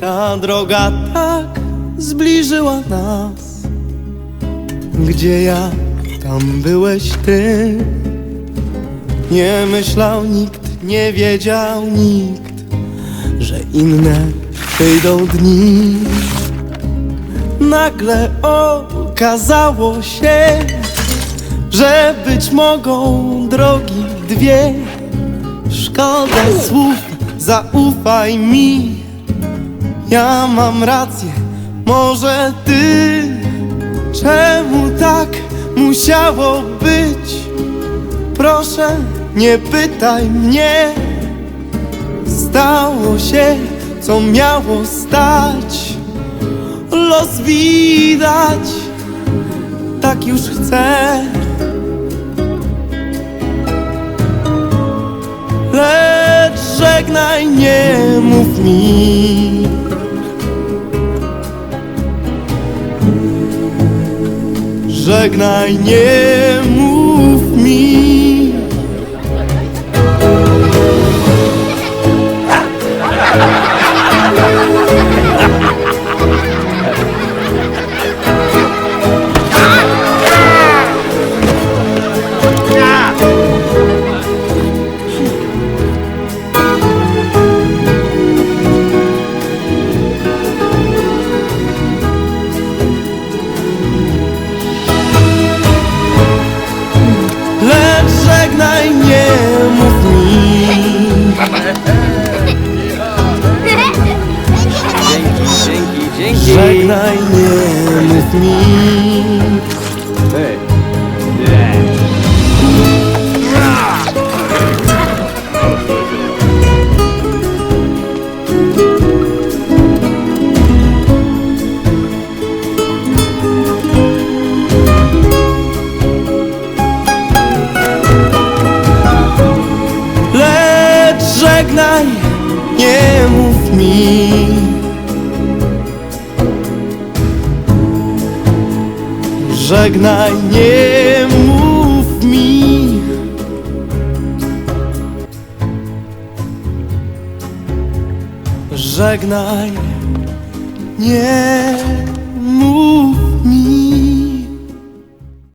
Ta droga tak zbliżyła nas. Gdzie ja, tam byłeś ty? Nie myślał nikt, nie wiedział nikt Że inne przyjdą dni. Nagle okazało się Że być mogą drogi dwie. Szkoda słów, zaufaj mi ja mam rację, może ty. Czemu tak musiało być? Proszę, nie pytaj mnie. Stało się, co miało stać. Los widać, tak już chcę. Lecz żegnaj, nie mów mi Żegnaj, nie mów mów mi żegnaj, nie mów mi Żegnaj, nie mów mi. Żegnaj, nie